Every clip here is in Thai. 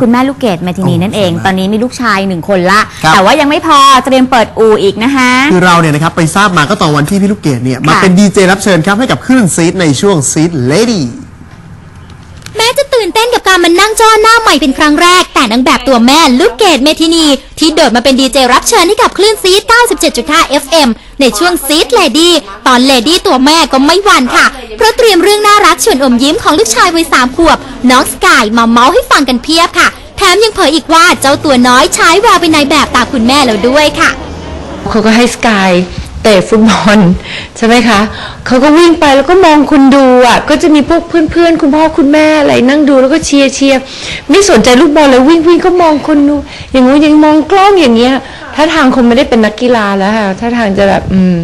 คุณแม่ลูกเกดเมทินีโอ้นั่นเองสวยมากตอนนี้มีลูกชายหนึ่งคนละ ครับ แต่ว่ายังไม่พอเตรียมเปิดอู่อีกนะคะ คือเราเนี่ยนะครับ ไปทราบมาก็ตอนวันที่พี่ลูกเกดเนี่ย มาค่ะ เป็นดีเจรับเชิญครับให้กับคลื่นซีดในช่วงซีดเลดี้แม้จะ ตื่นเต้นกับการมานั่งจ้อหน้าใหม่เป็นครั้งแรก แต่นางแบบตัวแม่ลูกเกดเมทินี ที่โดดมาเป็นดีเจรับเชิญให้กับคลื่นซีด97.5 FM ในช่วงซีดเลดี้ตอนเลดี้ตัวแม่ก็ไม่หวั่นค่ะ เพราะเตรียมเรื่องน่ารักชวนอมยิ้มของลูกชายวัยสามขวบ น้องสกายมาเมาส์ให้ฟังกันเพียบค่ะ แถมยังเผยอีกว่าเจ้าตัวน้อยใช้แววเป็นนายแบบตาคุณแม่แล้วด้วยค่ะเขาก็ให้สกาย เตะฟุตบอลใช่ไหมคะเขาก็วิ่งไปแล้วก็มองคนดูอะ ก็จะมีพวกเพื่อนๆ คุณพ่อคุณแม่อะไรนั่งดูแล้วก็เชียร์เชียร์ไม่สนใจลูกบอลเลยวิ่งวิ่งก็มองคนดู อย่างงู้นยังมองกล้องอย่างเงี้ยถ้าทางคงไม่ได้เป็นนักกีฬาแล้วค่ะถ้าทางจะแบบอืม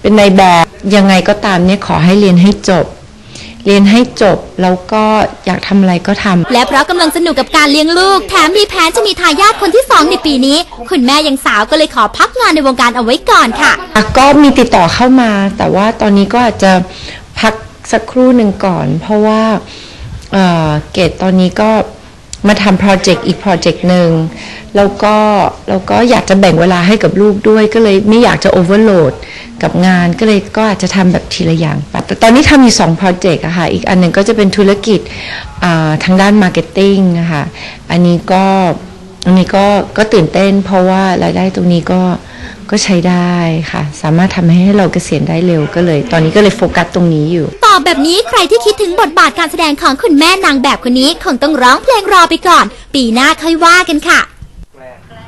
เป็นในแบบยังไงก็ตามเนี่ยขอให้เรียนให้จบ เรียนให้จบแล้วก็อยากทำอะไรก็ทำและเพราะกำลังสนุกกับการเลี้ยงลูก แถมมีแผนจะมีทายาทคนที่สองในปีนี้ คุณแม่ยังสาวก็เลยขอพักงานในวงการเอาไว้ก่อนค่ะอะก็มีติดต่อเข้ามา แต่ว่าตอนนี้ก็อาจจะพักสักครู่หนึ่งก่อน เพราะว่าเอ่อเกดตอนนี้ก็ มาทำโปรเจกต์อีกโปรเจกต์หนึ่งแล้วก็แล้วก็อยากจะแบ่งเวลาให้กับลูกด้วย ก็เลยไม่อยากจะโอเวอร์โหลดกับงานก็เลยก็อาจจะทำแบบทีละอย่างไปแต่ตอนนี้ทำอยู่สองโปรเจกต์อะค่ะ อีกอันหนึ่งก็จะเป็นธุรกิจทางด้านมาร์เก็ตติ้งนะคะอันนี้ก็อันนี้ก็ก็ตื่นเต้น เพราะว่ารายได้ตรงนี้ก็ก็ใช้ได้ค่ะ สามารถทำให้เราเกษียณได้เร็วก็เลย ตอนนี้ก็เลยโฟกัสตรงนี้อยู่ ตอบแบบนี้ใครที่คิดถึงบทบาทการแสดงของคุณแม่นางแบบคนนี้ คงต้องร้องเพลงรอไปก่อน ปีหน้าค่อยว่ากันค่ะ